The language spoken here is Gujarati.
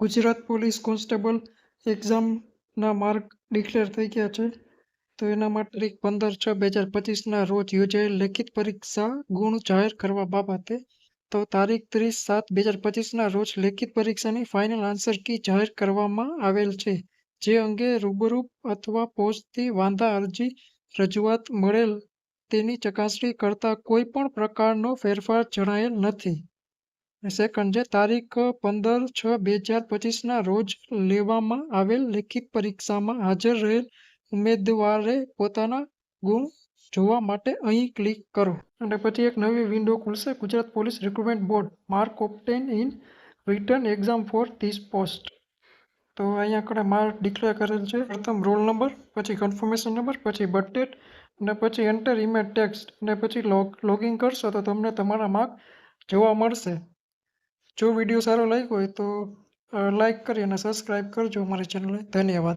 ગુજરાત પોલીસ કોન્સ્ટેબલ એક્ઝામના માર્ક ડિક્લેર થઈ ગયા છે. તો એના માટે તારીખ પંદર છ બે હજાર પચીસના રોજ યોજાયેલ લેખિત પરીક્ષા ગુણ જાહેર કરવા બાબતે તો તારીખ ત્રીસ સાત બે હજાર પચીસના રોજ લેખિત પરીક્ષાની ફાઇનલ આન્સર કી જાહેર કરવામાં આવેલ છે. જે અંગે રૂબરૂ અથવા પોસ્ટથી વાંધા અરજી રજૂઆત મળેલ તેની ચકાસણી કરતા કોઈ પણ પ્રકારનો ફેરફાર જણાયેલ નથી. સેકન્ડ છે તારીખ પંદર છ બે હજાર પચીસના રોજ લેવામાં આવેલ લેખિત પરીક્ષામાં હાજર રહેલ ઉમેદવારે પોતાના ગુણ જોવા માટે અહીં ક્લિક કરો. અને પછી એક નવી વિન્ડો ખુલશે. Gujarat police recruitment board, mark obtain in written exam for this post. તો અહીંયા આપણે માર્ક ડિક્લેર કરેલ છે. પ્રથમ રોલ નંબર, પછી કન્ફર્મેશન નંબર, પછી બર્થ અને પછી એન્ટર ઈમેલ ટેક્સ્ટ, અને પછી લોગ, લોગિન કરશો તો તમને તમારા માર્ક જોવા મળશે. જો વીડિયો સારો લાગ્યો હોય તો લાઈક કરી અને સબસ્ક્રાઈબ કરજો અમારી ચેનલને ધન્યવાદ.